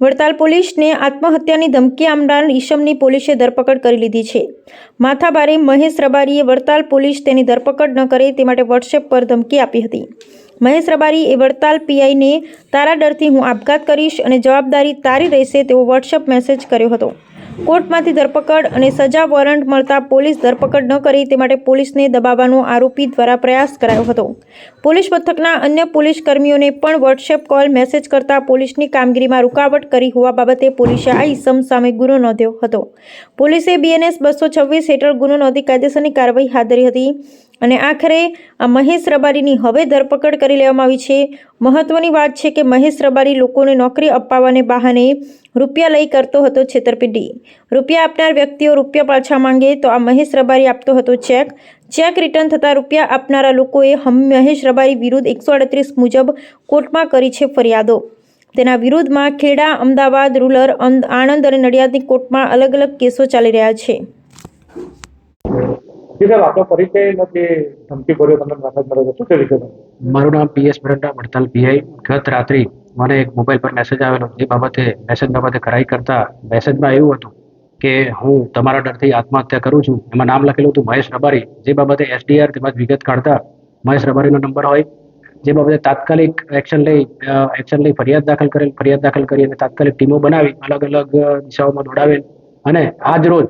વડતાલ પોલીસને આત્મહત્યાની ધમકી આપનાર ઈશમની પોલીસે ધરપકડ કરી લીધી છે. માથાબારે મહેશ રબારીએ વડતાલ પોલીસ તેની ધરપકડ ન કરે તે માટે વોટ્સએપ પર ધમકી આપી હતી. મહેશ રબારી એ વડતાલ પીઆઈને તારા ડરથી હું આપઘાત કરીશ અને જવાબદારી તારી રહેશે તેવો વોટ્સએપ મેસેજ કર્યો હતો. કોર્ટમાંથી ધરપકડ અને સજા વોરંટ મળતા પોલીસ ધરપકડ ન કરી તે માટે પોલીસને દબાવવાનો આરોપી દ્વારા પ્રયાસ કરાયો હતો. પોલીસ મથકના અન્ય પોલીસ કર્મીઓને પણ વોટ્સએપ કોલ મેસેજ કરતા પોલીસની કામગીરીમાં રૂકાવટ કરી હોવા બાબતે પોલીસે આ ઇસમ સામે ગુનો નોંધ્યો હતો. પોલીસે બીએનએસ બસો છવ્વીસ હેઠળ ગુનો નોંધી કાયદેસરની કાર્યવાહી હાથ ધરી હતી અને આખરે આ મહેશ રબારીની હવે ધરપકડ કરી લેવામાં આવી છે. મહત્વની વાત છે કે મહેશ રબારી લોકોને નોકરી અપાવવાને બહાને રૂપિયા લઈ કરતો હતો છેતરપિંડી. રૂપિયા આપનાર વ્યક્તિઓ રૂપિયા પાછા માંગે તો આ મહેશ રબારી આપતો હતો ચેક. ચેક રિટર્ન થતાં રૂપિયા આપનારા લોકોએ હમ મહેશ રબારી વિરુદ્ધ એકસો અડત્રીસ મુજબ કોર્ટમાં કરી છે ફરિયાદો. તેના વિરુદ્ધમાં ખેડા અમદાવાદ રૂરલ આણંદ અને નડિયાદની કોર્ટમાં અલગ અલગ કેસો ચાલી રહ્યા છે. મારું નામ પીએસ બ્રંડા વડતાલ પીઆઈ ગત રાત્રિ મને એક મોબાઈલ પર મેસેજ આવેલો. એ બાબતે મેસેજ બાબતે કરાઈ કરતા મેસેજમાં એવું હતું કે હું તમારા ડરથી આત્મહત્યા કરું છું. એમાં નામ લખેલું હતું મહેશ રબારી. જે બાબતે એસડીઆર તેમજ વિગત કાઢતા મહેશ રબારીનો નંબર હોય. જે બાબતે તાત્કાલિક એક્શન લઈ એક્શન લઈ ફરિયાદ દાખલ કરેલ, ફરિયાદ દાખલ કરી અને તાત્કાલિક ટીમો બનાવી, અલગ અલગ દિશાઓમાં દોડાવેલ. અને આજ રોજ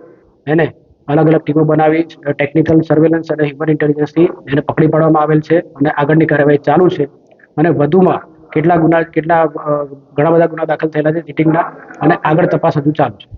એને અલગ અલગ ટીમો બનાવી ટેકનિકલ સર્વેલન્સ અને હ્યુમન ઇન્ટેલિજન્સથી એને પકડી પાડવામાં આવેલ છે અને આગળની કાર્યવાહી ચાલુ છે. અને વધુમાં કેટલા ગુના કેટલા ઘણા બધા ગુના દાખલ થયેલા છે ચીટિંગના અને આગળ તપાસ હજુ ચાલુ છે.